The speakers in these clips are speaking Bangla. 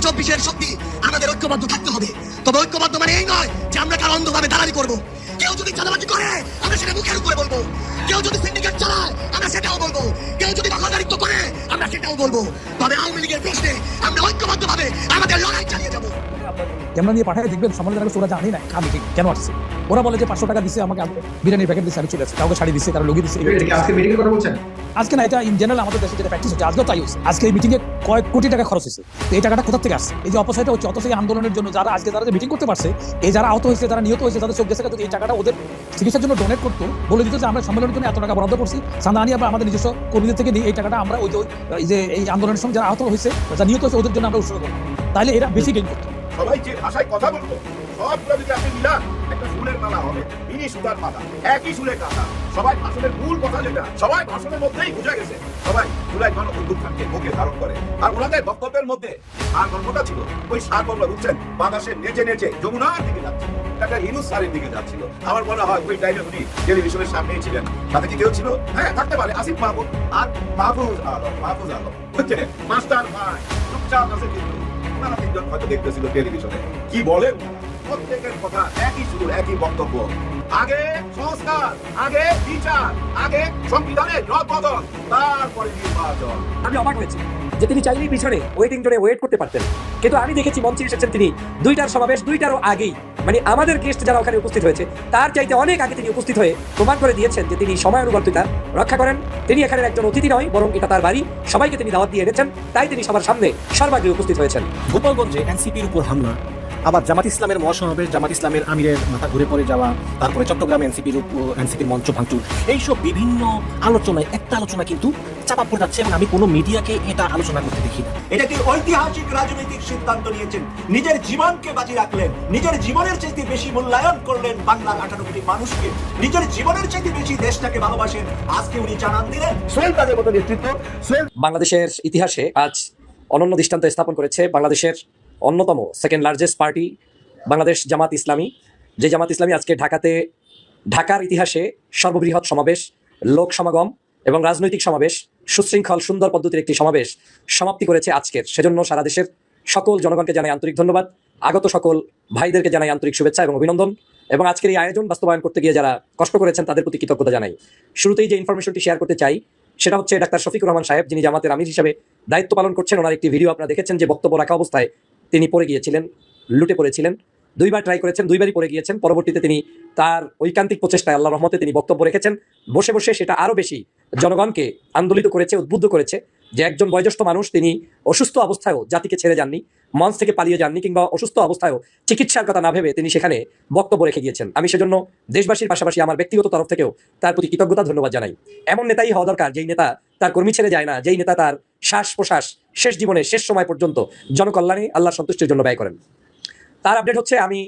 চব্বিশের শক্তি আমাদের ঐক্যবদ্ধ থাকতে হবে। তবে ঐক্যবদ্ধ মানে এই নয় যে আমরা কারও অন্ধভাবে দালালি করব। কেউ যদি চালাবাজি করে, আমরা সেটা মুখের উপরে বলব। কেউ যদি সিন্ডিকেট চালায়, আমরা সেটাও বলব। কেউ যদি দখলদারিত্ব করে, আমরা সেটাও বলব। তবে আওয়ামী লীগের প্রশ্নে আমরা ঐক্যবদ্ধ ভাবে আমাদের লড়াই চালিয়ে যাব। ক্যামেরা নিয়ে পাঠায় দেখবেন সম্মানিত জানাবে ওরা জানি না আমি ঠিক কেন আসছে। ওরা বলে যে পাঁচশো টাকা দিছে আমাকে বিরিয়ানির প্যাকেট দিচ্ছে আমি চলে আসছি। কাউকে শাড়ি দিচ্ছে কারও লুগি দিচ্ছে আজকে না এটা ইন জেনারেল আমাদের দেশে যেটা প্র্যাকটিস হচ্ছে আজকেও তাই হচ্ছে আজকে এই মিটিংয়ে কয়েক কোটি টাকা খরচ হয়েছে। এই টাকাটা কোথা থেকে আসছে? এই যে অপসাইটা হচ্ছে অথচ এই আন্দোলনের জন্য যারা আজকে যারা মিটিং করতে পারছে এই যারা আহত হয়েছে যারা নিহত হয়েছে তাদের চোখ গেছে যদি এই টাকাটা ওদের চিকিৎসার জন্য ডোনেট করতো বলে দিত যে আমরা সম্মেলনের জন্য এত টাকা বরাদ্দ করছি। চাঁদা আনি আবার আমাদের নিজস্ব কর্মীদের থেকে নিয়ে এই টাকাটা আমরা ওই যে এই যে এই আন্দোলনের সঙ্গে যারা আহত হয়েছে যারা নিহত হয়েছে ওদের জন্য আমরা উৎসর্গ করব। তাহলে এরা বেশি গেইন করতো। সবাই যে ভাষায় কথা বলতো সবগুলো যদি আপনি মিলান একটা সুরের মালা হবে, মিনি সুতার মালা, একই সুরে কথা সবাই ভাষণের মূল কথা যেটা, সবাই ভাষণের মধ্যেই বুঝা গেছে। সবাই জুলাই গণ উদ্যোগকে মুখে ধারণ করে। আর ওনাদের বক্তব্যের মধ্যে আর গল্পটা ছিল। ওই সার গল্প বুঝছেন? বাতাসে নেচে নেচে যমুনার দিকে যাচ্ছে একটা হিন্দু সারের দিকে যাচ্ছিল। আমার মনে হয় ওই টাইমে উনি টেলিভিশনের সামনেই ছিলেন তাতে কি কেউ ছিল? হ্যাঁ থাকতে পারে, আসিফ মাহমুদ আর মাহফুজ আলম মাহফুজ আলম। হচ্ছে মাস্টার ভাই, চুপচাপ আছে কিন্তু। তিনজন হয়তো দেখতেছিল টেলিভিশনে। কি বলেন প্রত্যেকের কথা একই সুর একই বক্তব্য। আগে সংস্কার, আগে বিচার, আগে সংবিধানের রদ বদল তারপরে নির্বাচন। আমি অবাক হয়েছি। যে তিনি চাইলেই পিছনে ওয়েটিং জোনে ওয়েট করতে পারতেন। কিন্তু আমি দেখেছি মঞ্চে এসেছেন তিনি দুইটার সমাবেশ দুইটারও আগেই। মানে আমাদের গেস্ট যারা ওখানে উপস্থিত হয়েছে, তার চাইতে অনেক আগে তিনি উপস্থিত হয়ে প্রমাণ করে দিয়েছেন যে তিনি সময় অনুবর্তিতা রক্ষা করেন। তিনি এখানে একজন অতিথি নয়, বরং এটা তার বাড়ি। সবাইকে তিনি দাওয়াত দিয়ে এনেছেন। তাই তিনি সবার সামনে সর্বাগ্রে উপস্থিত হয়েছেন। গোপালগঞ্জে এনসিপির উপর হামলা। আবার জামাত ইসলামের মহাসমাবেশ জামাত ইসলামের আমিরের মাথা ঘুরে পড়ে যাওয়া তারপরে চট্টগ্রাম এনসিপির এনসিপির মঞ্চ ভাঙচুর। এইসব বিভিন্ন আলোচনায় একটা আলোচনা কিন্তু চাপা পড়ে যাচ্ছে এবং আমি কোনো মিডিয়াকে এটা আলোচনা করতে দেখি না। এটা কি ঐতিহাসিক রাজনৈতিক সিদ্ধান্ত নিয়েছেন? নিজের জীবনকে বাজি রাখলেন নিজের জীবনের চাইতে বেশি মূল্যায়ন করলেন বাংলার আঠারো কোটি মানুষকে। নিজের জীবনের চাইতে বেশি দেশটাকে ভালোবাসেন আজকে উনি জানান দিলেন। সোহেল তাদের মতো নেতৃত্ব সোহেল বাংলাদেশের ইতিহাসে আজ অনন্য দৃষ্টান্ত স্থাপন করেছে বাংলাদেশের অন্যতম second largest party Bangladesh Jamaat Islami. যে জামাত ইসলামী আজকে ঢাকাতে, ঢাকার ইতিহাসে সর্ববৃহৎ সমাবেশ, লোক সমাগম এবং রাজনৈতিক সমাবেশ, সুশৃঙ্খল, সুন্দর পদ্ধতির একটি সমাবেশ সমাপ্তি করেছে আজকের। সেজন্য সারা দেশের সকল জনগণকে জানাই আন্তরিক ধন্যবাদ, আগত সকল ভাইদেরকে জানাই আন্তরিক শুভেচ্ছা এবং অভিনন্দন এবং আজকের এই আয়োজন বাস্তবায়ন করতে গিয়ে যারা কষ্ট করেছেন তাদের প্রতি কৃতজ্ঞতা জানাই। শুরুতেই যে ইনফরমেশনটি শেয়ার করতে চাই, সেটা হচ্ছে ডাক্তার শফিকুর রহমান সাহেব, যিনি জামাতের আমির হিসেবে দায়িত্ব পালন করছেন। ওনার একটি ভিডিও আপনারা দেখেছেন যে বক্তব্য রাখা অবস্থায় তিনি পড়ে গিয়েছিলেন, লুটে পড়েছিলেন, দুইবার ট্রাই করেছেন, দুইবারই পড়ে গিয়েছেন। পরবর্তীতে তিনি তার ঐকান্তিক প্রচেষ্টায় আল্লাহ রহমতে তিনি বক্তব্য রেখেছেন। বসে বসে সেটা আরও বেশি জনগণকে আন্দোলিত করেছে, উদ্বুদ্ধ করেছে যে একজন বয়োজ্যেষ্ঠ মানুষ তিনি অসুস্থ অবস্থায়ও জাতিকে ছেড়ে যাননি, মঞ্চ থেকে পালিয়ে যাননি কিংবা অসুস্থ অবস্থায়ও চিকিৎসার কথা না ভেবে তিনি সেখানে বক্তব্য রেখে গিয়েছেন। আমি সেজন্য দেশবাসীর পাশাপাশি আমার ব্যক্তিগত তরফ থেকেও তার প্রতি কৃতজ্ঞতা ধন্যবাদ জানাই। এমন নেতাই হওয়া দরকার যেই নেতা তার কর্মী ছেড়ে যায় না, যেই নেতা তার শ্বাস প্রশ্বাস শেষ জীবনে, শেষ সময় পর্যন্ত জনকল্যাণে আল্লাহর সন্তুষ্টির জন্য ব্যয় করেন। তার আপডেট হচ্ছে, আমি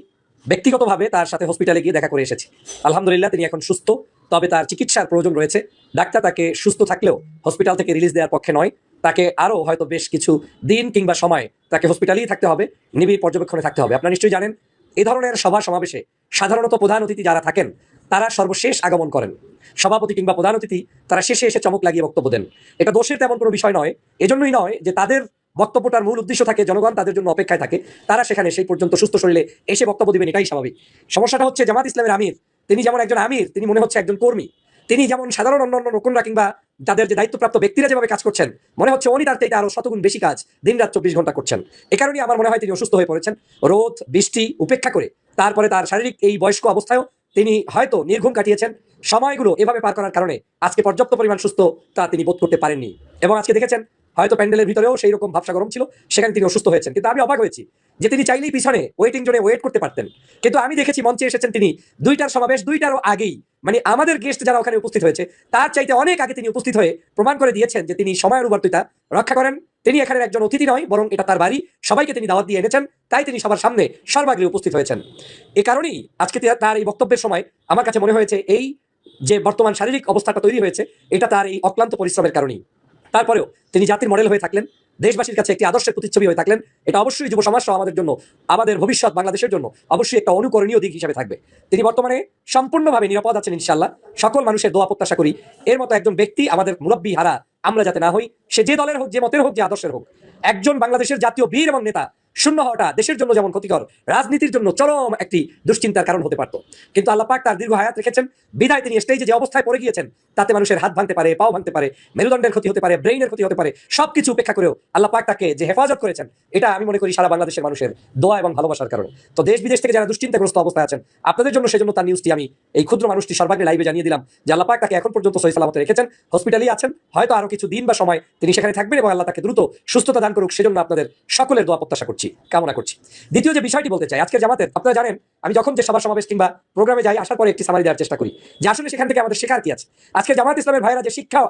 ব্যক্তিগতভাবে তার সাথে হসপিটালে গিয়ে দেখা করে এসেছি। আলহামদুলিল্লাহ, তিনি এখন সুস্থ, তবে তার চিকিৎসার প্রয়োজন রয়েছে। ডাক্তার তাকে সুস্থ থাকলেও হসপিটাল থেকে রিলিজ দেওয়ার পক্ষে নয়। তাকে আরও হয়তো বেশ কিছু দিন কিংবা সময় তাকে হসপিটালেই থাকতে হবে, নিবিড় পর্যবেক্ষণে থাকতে হবে। আপনারা নিশ্চয়ই জানেন, এ ধরনের সভা সমাবেশে সাধারণত প্রধান অতিথি যারা থাকেন তারা সর্বশেষ আগমন করেন। সভাপতি কিংবা প্রধান অতিথি, তারা শেষে এসে চমক লাগিয়ে বক্তব্য দেন। এটা দোষের তেমন কোনো বিষয় নয়, এজন্যই নয় যে তাদের বক্তব্যটার মূল উদ্দেশ্য থাকে, জনগণ তাদের জন্য অপেক্ষায় থাকে, তারা সেখানে সেই পর্যন্ত সুস্থ শরীরে এসে বক্তব্য দিবেন, এটাই স্বাভাবিক। সমস্যাটা হচ্ছে জামাত ইসলামের আমির, তিনি যেমন একজন আমির, তিনি মনে হচ্ছে একজন কর্মী। তিনি যেমন সাধারণ অন্যান্য নকুনরা কিংবা যাদের যে দায়িত্বপ্রাপ্ত ব্যক্তিরা যেভাবে কাজ করছেন, মনে হচ্ছে উনি তার থেকে আরও শতগুণ বেশি কাজ দিন রাত চব্বিশ ঘণ্টা করছেন। এ কারণেই আমার মনে হয় তিনি অসুস্থ হয়ে পড়েছেন। রোদ, বৃষ্টি, উপেক্ষা করে, তারপরে তার শারীরিক এই বয়স্ক অবস্থায়ও তিনি হয়তো নির্ঘুম কাটিয়েছেন। সময়গুলো এভাবে পার করার কারণে আজকে পর্যাপ্ত পরিমাণ সুস্থ তা তিনি বোধ করতে পারেননি। এবং আজকে দেখেছেন, হয়তো প্যান্ডেলের ভিতরেও সেই রকম ভাবসা গরম ছিল, সেখানে তিনি অসুস্থ হয়েছেন। কিন্তু আমি অবাক হয়েছি যে তিনি চাইলেই পিছনে ওয়েটিং জোনে ওয়েট করতে পারতেন। কিন্তু আমি দেখেছি মঞ্চে এসেছেন তিনি দুইটার সমাবেশ, দুইটারও আগেই। মানে আমাদের গেস্ট যারা ওখানে উপস্থিত হয়েছে, তার চাইতে অনেক আগে তিনি উপস্থিত হয়ে প্রমাণ করে দিয়েছেন যে তিনি সময় অনুবর্তিতা রক্ষা করেন। তিনি এখানে একজন অতিথি নয়, বরং এটা তার বাড়ি। সবাইকে তিনি দাওয়াত দিয়ে এনেছেন, তাই তিনি সবার সামনে সর্বাগ্রে উপস্থিত হয়েছেন। এ কারণেই আজকে তার এই বক্তব্যের সময় আমার কাছে মনে হয়েছে, এই যে বর্তমান শারীরিক অবস্থাটা তৈরি হয়েছে, এটা তার এই অক্লান্ত পরিশ্রমের কারণেই। তারপরেও তিনি জাতির মডেল হয়ে থাকলেন, দেশবাসীর কাছে একটি আদর্শের প্রতিচ্ছবি হয়ে থাকলেন, এটা অবশ্যই যুব সমাজ আমাদের জন্য, আমাদের ভবিষ্যৎ বাংলাদেশের জন্য অবশ্যই একটা অনুকরণীয় দিক হিসেবে থাকবে। তিনি বর্তমানে সম্পূর্ণভাবে নিরাপদ আছেন ইনশাল্লাহ সকল মানুষের দোয়া প্রত্যাশা করি, এর মতো একজন ব্যক্তি আমাদের মুরব্বী হারা আমরা যাতে না হই, সে যে দলের হোক, যে মতের হোক, যে আদর্শের হোক, একজন বাংলাদেশের জাতীয় বীর এবং নেতা শূন্য হওয়াটা দেশের জন্য যেমন ক্ষতিকর, রাজনীতির জন্য চরম একটি দুশ্চিন্তার কারণ হতে পারত। কিন্তু আল্লাহ পাক তার দীর্ঘ হায়াত রেখেছেন। বিদায় তিনি স্টেজে যে অবস্থায় পড়ে গিয়েছেন, তাতে মানুষের হাত ভাঙতে পারে, পাও ভাঙতে পারে, মেরুদণ্ডের ক্ষতি হতে পারে ব্রেইনের ক্ষতি হতে পারে, সবকিছু উপেক্ষা করেও আল্লাহ পাক তাকে যে হেফাজত করেছেন, এটা আমি মনে করি সারা বাংলাদেশের মানুষের দোয়া এবং ভালোবাসার কারণে। তো দেশ বিদেশ থেকে যারা দুশ্চিন্তাগ্রস্ত অবস্থায় আছেন, আপনাদের জন্য সেজন্য তার নিউজটি আমি এই ক্ষুদ্র মানুষটি সর্বাগ্রে লাইভে জানিয়ে দিলাম যে আল্লাহ পাক তাকে এখন পর্যন্ত সহি সালামতে রেখেছেন হসপিটালেই আছেন, হয়তো আরও কিছু দিন বা সময় তিনি সেখানে থাকবেন এবং আল্লাহ তাকে দ্রুত সুস্থতা দান করুক, সেজন্য আপনাদের সকলের দোয়া প্রত্যাশা করছি। কামনা করছি। দ্বিতীয় যে বিষয়টি বলতে চাই, আজকের জামাতের, আপনারা জানেন, আমি যখন যে সভা সমাবেশ কিংবা প্রোগ্রামে যাই, আসার পরে একটি সামারি দেওয়ার চেষ্টা করি। যে আসলে সেখান থেকে আমাদের শেখার কি আছে? আজকে জামাত ইসলামের ভাইরা যে শিক্ষা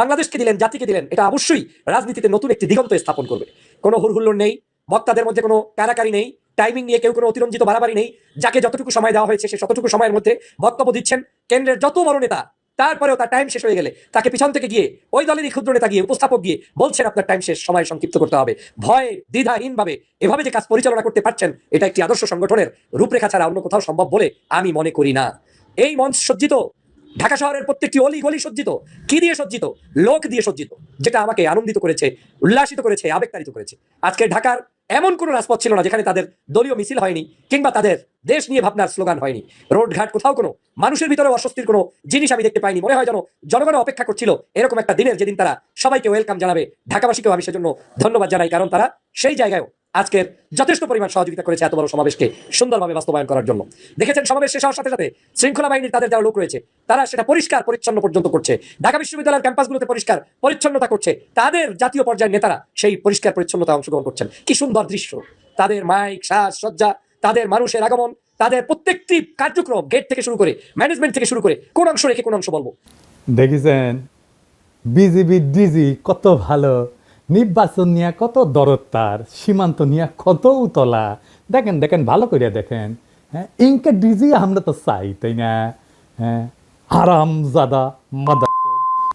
বাংলাদেশকে দিলেন, জাতিকে দিলেন, এটা অবশ্যই রাজনীতিতে নতুন একটি দিগন্ত স্থাপন করবে। কোনো হুড়হুল্লোড় নেই, বক্তাদের মধ্যে কোনো কারাকারি নেই টাইমিং নিয়ে কেউ কোনো অতিরঞ্জিত বাড়াবাড়ি নেই, যাকে যতটুকু সময় দেওয়া হয়েছে, সে ততটুকু সময়ের মধ্যে বক্তব্য দিচ্ছেন। কেন্দ্রের যত বড় নেতা তারপরেও তার টাইম শেষ হয়ে গেলে তাকে পিছন থেকে গিয়ে ওই দলেরই ক্ষুদ্র নেতা গিয়ে উপস্থাপক গিয়ে বলছেন, আপনার টাইম শেষ, সময় সংক্ষিপ্ত করতে হবে। ভয় দ্বিধাহীনভাবে এভাবে যে কাজ পরিচালনা করতে পারছেন, এটা একটি আদর্শ সংগঠনের রূপরেখা ছাড়া অন্য কোথাও সম্ভব বলে আমি মনে করি না। এই মঞ্চ সজ্জিত, ঢাকা শহরের প্রত্যেকটি অলি গলি সজ্জিত, কি দিয়ে সজ্জিত? লোক দিয়ে সজ্জিত, যেটা আমাকে আনন্দিত করেছে, উল্লাসিত করেছে, আবেগতাড়িত করেছে। আজকে ঢাকার এমন কোনো রাজপথ ছিল না যেখানে তাদের দলীয় মিছিল হয়নি কিংবা তাদের দেশ নিয়ে ভাবনার স্লোগান হয়নি। রোডঘাট কোথাও কোনো মানুষের ভিতরে অস্বস্তির কোনো জিনিস আমি দেখতে পাইনি। মনে হয় যেন জনগণ অপেক্ষা করছিল এরকম একটা দিনের যেদিন তারা সবাইকে ওয়েলকাম জানাবে। ঢাকাবাসীকেও আমি সেজন্য ধন্যবাদ জানাই, কারণ তারা সেই জায়গায়ও আজকের যথেষ্ট পরিমাণ সহযোগিতা করেছে এত বড় সমাবেশকে সুন্দরভাবে বাস্তবায়ন করার জন্য। দেখেছেন সমাবেশ শেষ হওয়ার সাথে সাথে শৃঙ্খলা বাহিনীর তাদের যারা লোক রয়েছে, তারা সেটা পরিষ্কার পরিচ্ছন্ন পর্যন্ত করছে। ঢাকা বিশ্ববিদ্যালয়ের ক্যাম্পাসগুলোতে পরিষ্কার পরিচ্ছন্নতা করছে। তাদের জাতীয় পর্যায়ের নেতারা সেই পরিষ্কার পরিচ্ছন্নতা অংশগ্রহণ করছেন। কি সুন্দর দৃশ্য। তাদের মাইক শ্বাস সজ্জা, তাদের মানুষের আগমন, তাদের প্রত্যেকটি কার্যক্রম গেট থেকে শুরু করে ম্যানেজমেন্ট থেকে শুরু করে, কোন অংশ রেখে কোন অংশ বলব? দেখেছেন? বিজিবি, ডিজি, কত ভালো। নির্বাচন নিয়ে কত দরদ তার, সীমান্ত নিয়ে কত উতলা। দেখেন দেখেন, ভালো করে দেখেন। হ্যাঁ ইনকে ডিজি আমরা তো চাই, তাই না? হ্যাঁ আরাম জাদা মাদা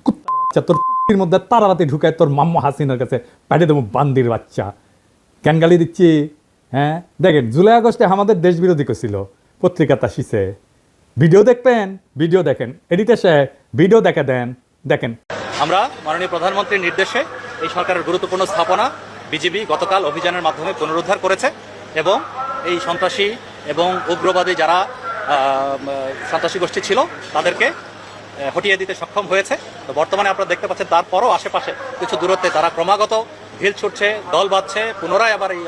কুত্তার বাচ্চা, তোর কুটির মধ্যে তারারাতে ঢুকায় তোর মাম্মা হাসিনার কাছে পাঠিয়ে দেবো বান্দির বাচ্চা। কেন গালি দিচ্ছি। হ্যাঁ দেখেন, জুলাই আগস্টে আমাদের দেশ বিরোধী করছিল, পত্রিকা তাসিছে। ভিডিও দেখবেন, ভিডিও দেখেন এডিটর সাহেব ভিডিও দেখে দেন, দেখেন। আমরা মাননীয় প্রধানমন্ত্রীর নির্দেশে এই সরকারের গুরুত্বপূর্ণ স্থাপনা বিজিবি গতকাল অভিযানের মাধ্যমে পুনরুদ্ধার করেছে এবং এই সন্ত্রাসী এবং উগ্রবাদী যারা সন্ত্রাসী গোষ্ঠী ছিল, তাদেরকে হটিয়ে দিতে সক্ষম হয়েছে। তো বর্তমানে আপনারা দেখতে পাচ্ছেন, তারপরও আশেপাশে কিছু দূরত্বে তারা ক্রমাগত ঢিল ছুটছে, দল বাঁধছে, পুনরায় আবার এই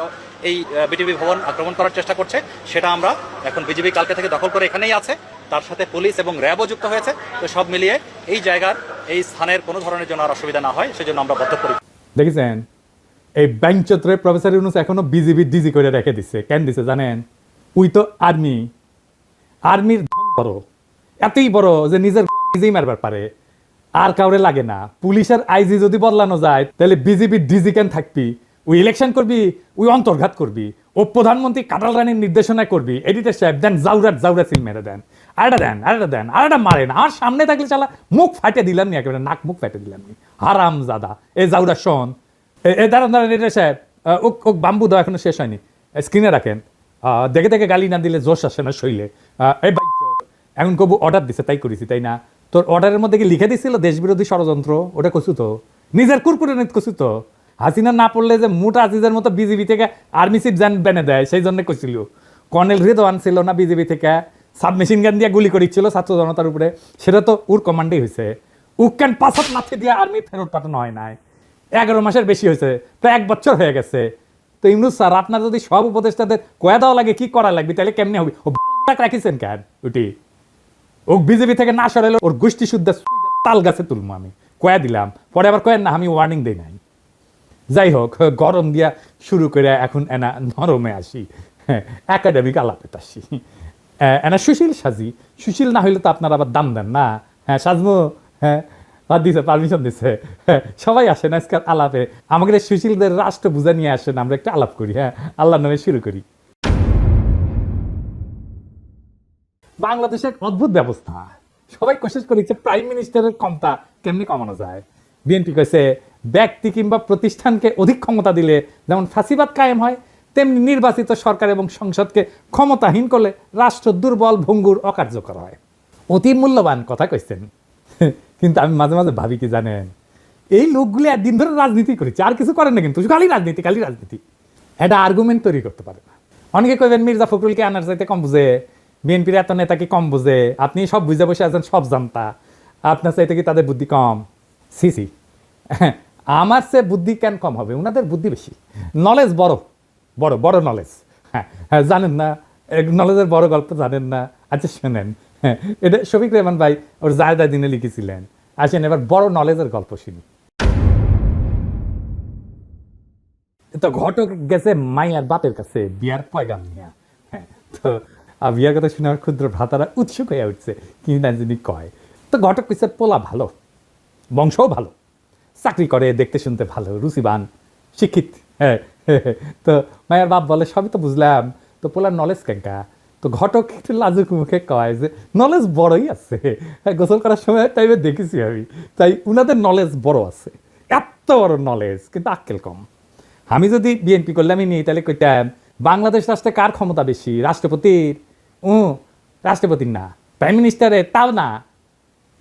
এই বিটিভি ভবন আক্রমণ করার চেষ্টা করছে। সেটা আমরা এখন বিজিবি কালকে থেকে দখল করে এখানেই আছে। তার সাথে পুলিশ এবং র্যাবও যুক্ত হয়েছে। তো সব মিলিয়ে এই জায়গার, এই স্থানের কোনো ধরনের জন্য আর অসুবিধা না হয়, সেজন্য আমরা বদ্ধপরি দেখেছেন? এই ব্যাংক চত্রে প্রফেসর ইউনুস এখনও বিজিবি ডিজি করে রেখে দিচ্ছে কেন দিছে জানেন? উই তো আর্মি। আর্মির বড়। এতই বড় যে নিজের নিজেই মারবার পারে। আর কাউরে লাগে না। পুলিশের আইজি যদি বদলানো যায়, তাহলে বিজেপি ডিজি কেন থাকবি? ওই ইলেকশন করবি ওই অন্তর্ঘাত করবি। ও প্রধানমন্ত্রী কাটাল রানীর নির্দেশনা করবি। এডিটর সাহেব দেন জাউরাট জাউরা সিল মেরে দেন। আরেটা দেন আরেটা দেন আরেটা মারেন আর সামনে থাকলে চালা মুখ ফাটে দিলাম নি একেবারে, নাক মুখ ফাটে দিলাম নি। হারাম জাদা এ জাউরা, শোন। এ- দাঁড়ান দাঁড়ান এডিটর সাহেব ওক ওক, বাম্বু দেওয়া এখনও শেষ হয়নি। স্ক্রিনে রাখেন। দেখে দেখে গালি না দিলে জোশ আসে না শৈলে। এই বাইক এখন কবু অর্ডার দিছে, তাই করেছি, তাই না? তোর অর্ডারের মধ্যে কি লিখে দিছিল দেশবিরোধী ষড়যন্ত্র? ওটা কচু তো। নিজের কুরকুরে নিত কছু তো। হাসিনা না পড়লে যে মুটা আজিজের মতো বিজেপি থেকে আর্মি চিফ জান বেনে দেয়, সেই জন্য কইছিল। কর্নেল রিদওয়ান ছিল না বিজেপি থেকে, সাবমেশিন গান দিয়ে গুলি করেছিল ছাত্র জনতার উপরে। সেটা তো উর কমান্ডেই হয়েছে উক্কান পাঁচাত লাথি দিয়ে আর্মি ফেরত পাঠানো হয় নাই। এগারো মাসের বেশি হয়েছে প্রায় এক বছর হয়ে গেছে। তো ইমরুজ স্যার, আপনার যদি সব উপদেষ্টাদের কয়া দেওয়া লাগে, কি করা লাগবে? তাহলে কেমনি হবে? ও রাখিছেন কেন ওটি ও বিজেপি থেকে না সরাইলো ওর গোষ্ঠী শুদ্ধ তাল গাছে তুলবো আমি। কয়া দিলাম। পরে আবার কয়েন না, আমি ওয়ার্নিং দিই নাই। যাই হোক গরম দিয়া শুরু করে এখন এনা নরমে আসি। হ্যাঁ একাডেমিক আলাপেত আসি। এনা সুশীল সাজি। সুশীল না হইলে তো আপনারা আবার দাম দেন না। হ্যাঁ সাজমো হ্যাঁ বাদ দিছে পারমিশন দিছে। হ্যাঁ, সবাই আসেন আজকাল আলাপে। আমাদের সুশীলদের রাষ্ট্র বুঝা নিয়ে আসেন আমরা একটা আলাপ করি হ্যাঁ আল্লাহর নামে শুরু করি। বাংলাদেশের অদ্ভুত ব্যবস্থা। সবাই কোशिশ করেছে প্রাইম মিনিস্টারের ক্ষমতা কেমনি কমানো যায়। বিএনপি কইছে ব্যক্তি কিংবা প্রতিষ্ঠানকে অধিক ক্ষমতা দিলে, যেমন ফাঁসিবাদ কায়েম হয়, তেমনি নির্বাচিত সরকার এবং সংসদকে ক্ষমতাহীন করলে রাষ্ট্র দুর্বল, ভঙ্গুর, অকার্যকর হয়। অতি মূল্যবান কথা কইছেন। কিন্তু আমি মাঝে মাঝে ভাবি কি জানেন, এই লোকগুলি একদিন ধরে রাজনীতি করেছে, আর কিছু করেন না কিন্তু, খালি রাজনীতি খালি রাজনীতি। এটা আর্গুমেন্ট তৈরি করতে পারে না। অনেকে কইবেন, মির্জা ফখরুলকে আনার চাইতে কম বুঝে, বিএনপির এত নেতাকে কম বুঝে, আপনি সব বুঝে বসে আছেন, সব জানতা, আপনার চাইতে কি তাদের বুদ্ধি কম? C C. আমার সে বুদ্ধি কেন কম হবে? ওনাদের বুদ্ধি বেশি। নলেজ বড় বড় বড় নলেজ হ্যাঁ হ্যাঁ জানেন না নলেজের বড় গল্প জানেন না। আচ্ছা শোনেন হ্যাঁ এটা শফিক রেহমান ভাই ওর জায়দা দিনে লিখেছিলেন। আসেন এবার বড় নলেজের গল্প শুনি। তো ঘটক গেছে মাইয়ার বাপের কাছে বিয়ার পয়গাম হ্যাঁ, তো আর বিয়ার কথা শুনে আমার ক্ষুদ্র ভ্রাতারা উৎসুক হয়ে উঠছে কি না যিনি কয়। তো ঘটক কইছে পোলা ভালো বংশও ভালো। চাকরি করে দেখতে শুনতে ভালো রুচিবান শিক্ষিত হ্যাঁ। তো মায়ের বাপ বলে সবই তো বুঝলাম তো পোলার নলেজ কেঙ্কা? তো ঘটক একটু লাজুক মুখে কয় যে নলেজ বড়ই আছে। হ্যাঁ, গোসল করার সময় টাইমে দেখেছি আমি তাই উনাদের নলেজ বড় আছে এত বড় নলেজ কিন্তু আক্কেল কম। আমি যদি বিএনপি করলে আমি নিই তাহলে কইতাম বাংলাদেশ রাষ্ট্রে কার ক্ষমতা বেশি? রাষ্ট্রপতির? ও রাষ্ট্রপতির না প্রাইম মিনিস্টারের তাও না।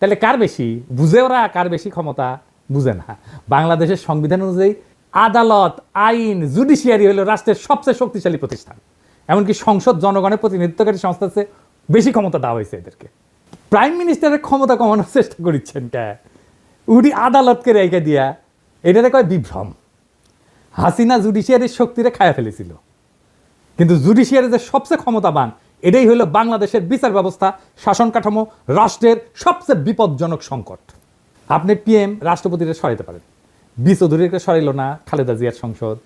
তাহলে কার বেশি? বুঝে ওরা কার বেশি ক্ষমতা? বুঝে না। বাংলাদেশের সংবিধান অনুযায়ী আদালত, আইন, জুডিশিয়ারি হলো রাষ্ট্রের সবচেয়ে শক্তিশালী প্রতিষ্ঠান। এমনকি সংসদ, জনগণের প্রতিনিধিত্বকারী সংস্থা আছে বেশি ক্ষমতা দেওয়া হয়েছে এদেরকে। প্রাইম মিনিস্টারের ক্ষমতা কমানোর চেষ্টা করেছেন কে? উনি আদালতকে রেখে দিয়া এটাতে কয় বিভ্রম। হাসিনা জুডিশিয়ারির শক্তিরে খায়া ফেলেছিল। কিন্তু জুডিশিয়ারি যে সবচেয়ে ক্ষমতাবান, এটাই হলো বাংলাদেশের বিচার ব্যবস্থা, শাসন কাঠামো, রাষ্ট্রের সবচেয়ে বিপজ্জনক সংকট। আপনি পিএম রাষ্ট্রপতিকে সরাইতে পারেন। বি চৌধুরীকে সরাইল না, খালেদা জিয়ার সংসদ।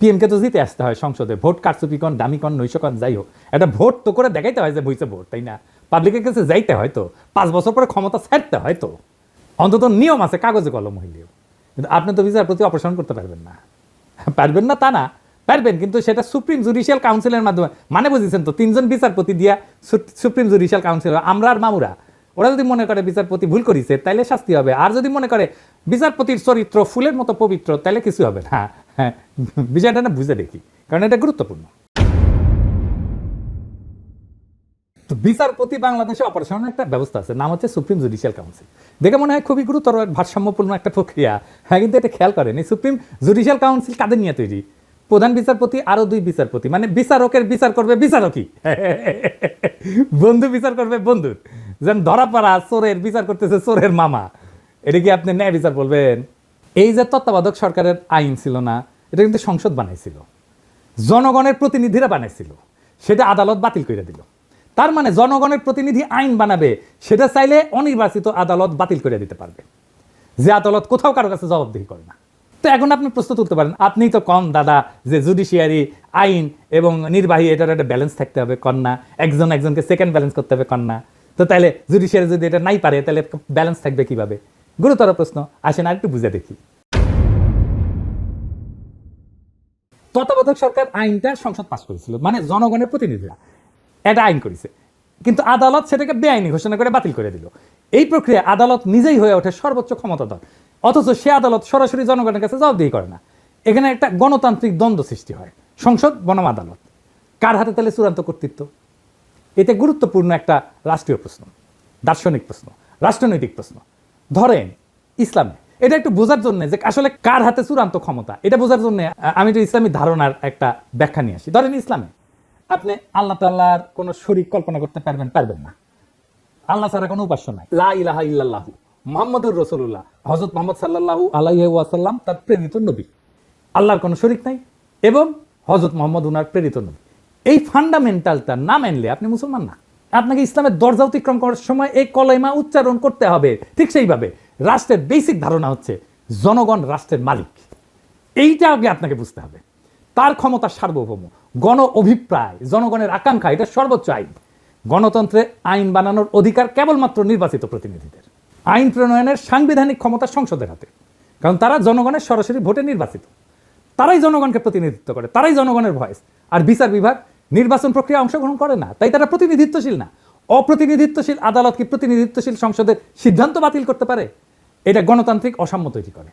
পিএমকে তো জিতে আসতে হয় সংসদে, ভোট কারচুপিকন দামিকন নৈশকন যাই হোক। একটা ভোট তো করে দেখাইতে হয় যে বইছে ভোট, তাই না? পাবলিকের কাছে যাইতে হয় তো, পাঁচ বছর পরে ক্ষমতা ছাড়তে হয় তো। অন্তত নিয়ম আছে, কাগজে কলম হইলেও। কিন্তু আপনি তো বিচারপতি অপসারণ করতে পারবেন না। পারবেন না তা না, পারবেন, কিন্তু সেটা সুপ্রিম জুডিশিয়াল কাউন্সিলের মাধ্যমে মানে বুঝেছেন তো, তিনজন বিচারপতি দিয়া সুপ্রিম জুডিশিয়াল কাউন্সিল আমরা আর মামুরা। ওরা যদি মনে করে বিচারপতি ভুল করেছে, তাইলে শাস্তি হবে। আর যদি মনে করে বিচারপতির চরিত্র ফুলের মতো পবিত্র, তাইলে কিছু হবে না। হ্যাঁ হ্যাঁ বিষয়টা না বুঝে দেখি, কারণ এটা গুরুত্বপূর্ণ। বিচারপতি বাংলাদেশে অপারেশনের একটা ব্যবস্থা আছে, নাম হচ্ছে সুপ্রিম জুডিশিয়াল কাউন্সিল। দেখে মনে হয় খুবই গুরুতর ভারসাম্যপূর্ণ একটা প্রক্রিয়া। হ্যাঁ কিন্তু এটা খেয়াল করেন, এই সুপ্রিম জুডিশিয়াল কাউন্সিল কাদের নিয়ে তৈরি? প্রধান বিচারপতি আরও দুই বিচারপতি মানে বিচারকের বিচার করবে বিচারকই। বন্ধু বিচার করবে বন্ধুর। যেন ধরা পড়া চোরের বিচার করতেছে চোরের মামা। এটা কি আপনি ন্যায় বিচার বলবেন? এই যে তত্ত্বাবধায়ক সরকারের আইন ছিল না, এটা কিন্তু সংসদ বানাইছিল। জনগণের প্রতিনিধিরা বানাইছিল। সেটা আদালত বাতিল করে দিল। তার মানে জনগণের প্রতিনিধি আইন বানাবে, সেটা চাইলে অনির্বাচিত আদালত বাতিল করে দিতে পারবে। যে আদালত কোথাও কারও কাছে জবাবদিহি করে না। তো এখন আপনি প্রশ্ন তুলতে পারেন, আপনি তো কম দাদা, যে জুডিশিয়ারি আইন এবং নির্বাহী এটার একটা ব্যালেন্স থাকতে হবে, কন্যা, একজন একজনকে সেকেন্ড ব্যালেন্স করতে হবে, কন্যা। তো তাহলে জুডিশিয়ারি যদি এটা নাই পারে তাহলে ব্যালেন্স থাকবে কীভাবে? গুরুতর প্রশ্ন, আসেন আর একটু বুঝে দেখি। তত্ত্বাবধায়ক সরকার আইনটা সংসদ পাস করেছিল মানে জনগণের প্রতিনিধিরা। এটা আইন করেছে। কিন্তু আদালত সেটাকে বেআইনি ঘোষণা করে বাতিল করে দিল। এই প্রক্রিয়া আদালত নিজেই হয়ে ওঠে সর্বোচ্চ ক্ষমতাধর। অথচ সে আদালত সরাসরি জনগণের কাছে জবাবদিহি করে না। এখানে একটা গণতান্ত্রিক দ্বন্দ্ব সৃষ্টি হয়, সংসদ বনাম আদালত। কার হাতে তাহলে চূড়ান্ত কর্তৃত্ব? এতে গুরুত্বপূর্ণ একটা রাষ্ট্রীয় প্রশ্ন, দার্শনিক প্রশ্ন, রাষ্ট্রনৈতিক প্রশ্ন। ধরেন, ইসলামে, এটা একটু বোঝার জন্য যে আসলে কার হাতে চূড়ান্ত ক্ষমতা, এটা বোঝার জন্য আমি একটু ইসলামী ধারণার একটা ব্যাখ্যা নিয়ে আসি। ধরেন ইসলামে, আপনি আল্লাহ তাল্লাহর কোন শরীর কল্পনা করতে পারবেন পারবেন না। আল্লাহ ছাড়া কোনো উপাস্য নাই। লা ইলাহা ইল্লাল্লাহু মুহাম্মাদুর রাসূলুল্লাহ, হযরত মুহাম্মদ সাল্লাল্লাহু আলাইহি ওয়াসাল্লাম, তার প্রেরিত নবী। আল্লাহর কোনো শরিক নাই, এবং হযরত মুহাম্মদ উনার প্রেরিত নবী। এই ফান্ডামেন্টালটা না মানলে আপনি মুসলমান না। আপনাকে ইসলামের দরজা অতিক্রম করার সময় এই কলেমা উচ্চারণ করতে হবে। ঠিক সেইভাবে রাষ্ট্রের বেসিক ধারণা হচ্ছে জনগণ রাষ্ট্রের মালিক। এইটা আগে আপনাকে বুঝতে হবে। তার ক্ষমতা সার্বভৌম, গণ অভিপ্রায়, জনগণের আকাঙ্ক্ষা, এটা সর্বোচ্চ আইন। গণতন্ত্রে আইন বানানোর অধিকার কেবলমাত্র নির্বাচিত প্রতিনিধিদের। আইন প্রণয়নের সাংবিধানিক ক্ষমতা সংসদের হাতে। কারণ তারা জনগণের সরাসরি ভোটে নির্বাচিত। তারাই জনগণকে প্রতিনিধিত্ব করে, তারাই জনগণের ভয়েস। আর বিচার বিভাগ নির্বাচন প্রক্রিয়া অংশগ্রহণ করে না, তাই তারা প্রতিনিধিত্বশীল না। অপ্রতিনিধিত্বশীল আদালত কি প্রতিনিধিত্বশীল সংসদের সিদ্ধান্ত বাতিল করতে পারে? এটা গণতান্ত্রিক অসাম্য তৈরি করে।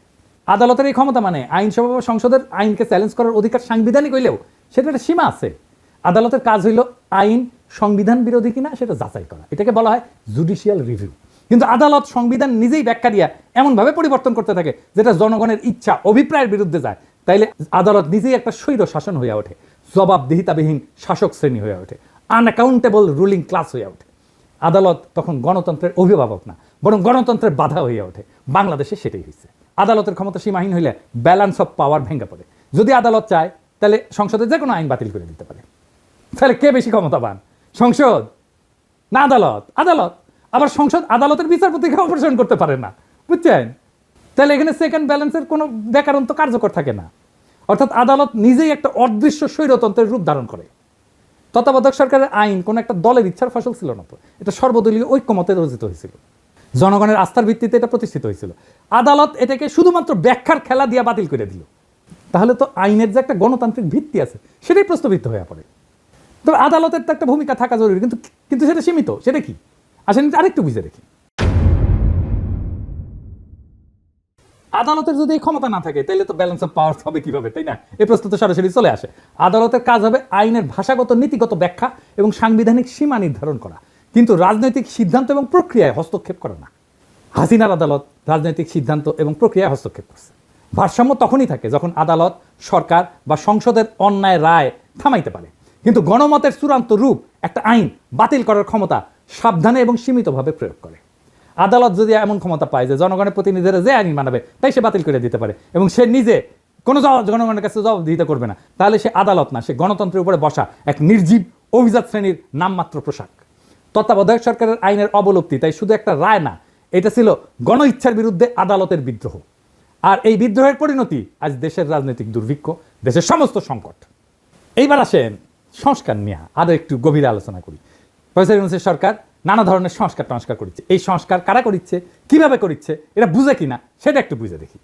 আদালতের এই ক্ষমতা মানে আইনসভা বা সংসদের আইনকে চ্যালেঞ্জ করার অধিকার সাংবিধানিক হইলেও সেটা একটা সীমা আছে। আদালতের কাজ হইল আইন সংবিধান বিরোধী কিনা সেটা যাচাই করা। এটাকে বলা হয় জুডিশিয়াল রিভিউ। কিন্তু আদালত সংবিধান নিজেই ব্যাখ্যা দিয়া এমনভাবে পরিবর্তন করতে থাকে, যেটা জনগণের ইচ্ছা, অভিপ্রায়ের বিরুদ্ধে যায়। তাইলে আদালত নিজেই একটা স্বৈর শাসন হয়ে ওঠে। জবাবদিহিতাবিহীন শাসক শ্রেণি হয়ে ওঠে। আনঅ্যাকাউন্টেবল রুলিং ক্লাস হয়ে ওঠে। আদালত তখন গণতন্ত্রের অভিভাবক না, বরং গণতন্ত্রের বাধা হয়ে ওঠে। বাংলাদেশে সেটাই হয়েছে। আদালতের ক্ষমতা সীমাহীন হইলে ব্যালেন্স অফ পাওয়ার ভেঙে পড়ে। যদি আদালত চায়, তাহলে সংসদে যে কোনো আইন বাতিল করে দিতে পারে। তাহলে কে বেশি ক্ষমতাবান? সংসদ? না আদালত? আদালত? আবার সংসদ আদালতের বিচারপতিকে অপারেশন করতে পারে না। বুঝছেন? তাহলে এখানে সেকেন্ড ব্যালেন্সের কোনো বেকারন্ত কার্যকর থাকে না। অর্থাৎ আদালত নিজেই একটা অদৃশ্য স্বৈরতন্ত্রের রূপ ধারণ করে। তত্ত্বাবধায়ক সরকারের আইন কোনো একটা দলের ইচ্ছার ফসল ছিল না তো। এটা সর্বদলীয় ঐক্যমতে রচিত হয়েছিল। জনগণের আস্থার ভিত্তিতে এটা প্রতিষ্ঠিত হয়েছিল। আদালত এটাকে শুধুমাত্র ব্যাখ্যার খেলা দিয়ে বাতিল করে দিল। তাহলে তো আইনের যে একটা গণতান্ত্রিক ভিত্তি আছে, সেটাই প্রস্তাবিত হয়ে পড়ে। তবে আদালতের তো একটা ভূমিকা থাকা জরুরি, কিন্তু কিন্তু সেটা সীমিত, সেটা কি? আসেন আরেকটু বুঝে দেখি। আদালতের যদি এই ক্ষমতা না থাকে তাহলে তো ব্যালেন্স অফ পাওয়ার হবে কীভাবে, তাই না? এই প্রশ্ন তো সরাসরি চলে আসে। আদালতের কাজ হবে আইনের ভাষাগত নীতিগত ব্যাখ্যা এবং সাংবিধানিক সীমা নির্ধারণ করা। কিন্তু রাজনৈতিক সিদ্ধান্ত এবং প্রক্রিয়ায় হস্তক্ষেপ করে না। হাসিনার আদালত রাজনৈতিক সিদ্ধান্ত এবং প্রক্রিয়ায় হস্তক্ষেপ করছে। ভারসাম্য তখনই থাকে যখন আদালত, সরকার বা সংসদের অন্যায় রায় থামাইতে পারে। কিন্তু গণমতের চূড়ান্ত রূপ একটা আইন বাতিল করার ক্ষমতা সাবধানে এবং সীমিতভাবে প্রয়োগ করে। আদালত যদি এমন ক্ষমতা পায় যে জনগণের প্রতিনিধিরা যে আইন মানাবে, তাই সে বাতিল করে দিতে পারে। এবং সে নিজে কোনো জনগণের কাছে জবাবদিহিতা করবে না। তাহলে সে আদালত না, সে গণতন্ত্রের উপরে বসা এক নির্জীব অভিজাত শ্রেণির নামমাত্র পোশাক। তত্ত্বাবধায়ক সরকারের আইনের অবলুপ্তি, তাই শুধু একটা রায় না, এটা ছিল গণ ইচ্ছার বিরুদ্ধে আদালতের বিদ্রোহ। আর এই বিদ্রোহের পরিণতি আজ দেশের রাজনৈতিক দুর্ভিক্ষ, দেশের সমস্ত সংকট। এইবার আসেন সংস্কার নিয়ে আরও একটু গভীর আলোচনা করি। প্রফেসর ইউনুসের সরকার নানা ধরনের সংস্কার টংস্কার করেছে এই সংস্কার কারা করিচ্ছে? কীভাবে করিচ্ছে? এটা বুঝে কিনা? সেটা একটু বুঝে দেখি।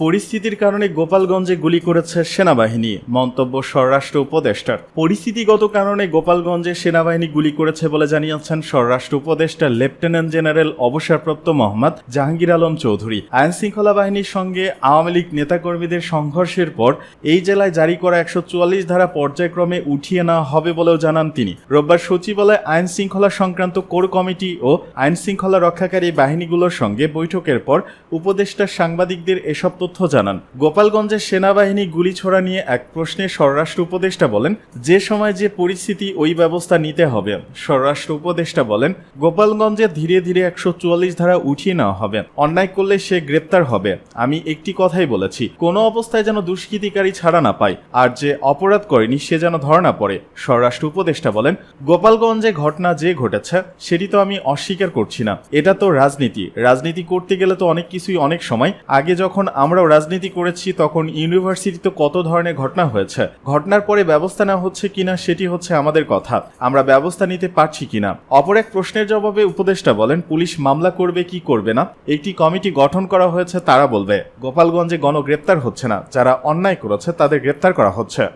পরিস্থিতির কারণে গোপালগঞ্জে গুলি করেছে সেনাবাহিনী, মন্তব্য স্বরাষ্ট্র উপদেষ্টার। পরিস্থিতিগত কারণে গোপালগঞ্জে সেনাবাহিনী গুলি করেছে বলে জানিয়েছেন স্বরাষ্ট্র উপদেষ্টা লেফটেন্যান্ট জেনারেল অবসরপ্রাপ্ত মোহাম্মদ জাহাঙ্গীর আলম চৌধুরী। আইন শৃঙ্খলা বাহিনীর সঙ্গে আওয়ামী লীগ নেতাকর্মীদের সংঘর্ষের পর এই জেলায় জারি করা একশো চুয়াল্লিশ ধারা পর্যায়ক্রমে উঠিয়ে নেওয়া হবে বলেও জানান তিনি। রোববার সচিবালয়ে আইন শৃঙ্খলা সংক্রান্ত কোর কমিটি ও আইন শৃঙ্খলা রক্ষাকারী বাহিনীগুলোর সঙ্গে বৈঠকের পর উপদেষ্টা সাংবাদিকদের এসব তথ্য জানান। গোপালগঞ্জের সেনাবাহিনী গুলি ছোড়া নিয়ে এক প্রশ্নে স্বরাষ্ট্র উপদেষ্টা বলেন, যে সময় যে পরিস্থিতি, ওই ব্যবস্থা নিতে হবে। স্বরাষ্ট্র উপদেষ্টা বলেন, গোপালগঞ্জে ধীরে ধীরে একশো চুয়াল্লিশ ধারা উঠিয়ে নেওয়া হবে। অন্যায় করলে সে গ্রেপ্তার হবে। আমি একটি কথাই বলেছি, কোনো অবস্থায় যেন দুষ্কৃতিকারী ছাড়া না পায়, আর যে অপরাধ করেনি সে যেন ধরা পড়ে। স্বরাষ্ট্র উপদেষ্টা বলেন, গোপালগঞ্জে ঘটনা যে ঘটেছে, সেটি তো আমি অস্বীকার করছি না। এটা তো রাজনীতি। রাজনীতি করতে গেলে তো অনেক কিছুই অনেক সময়। আগে যখন আমরাও রাজনীতি করেছি, তখন ইউনিভার্সিটিতে কত ধরনের ঘটনা হয়েছে? ঘটনার পরে ব্যবস্থা নেওয়া হচ্ছে কিনা, সেটি হচ্ছে আমাদের কথা। আমরা ব্যবস্থা নিতে পারছি কিনা? অপর এক প্রশ্নের জবাবে উপদেষ্টা বলেন, পুলিশ মামলা করবে কি করবে না? একটি কমিটি গঠন করা হয়েছে, তারা বলবে, গোপালগঞ্জে গণগ্রেপ্তার হচ্ছে না। যারা অন্যায় করেছে, তাদের গ্রেপ্তার করা হচ্ছে।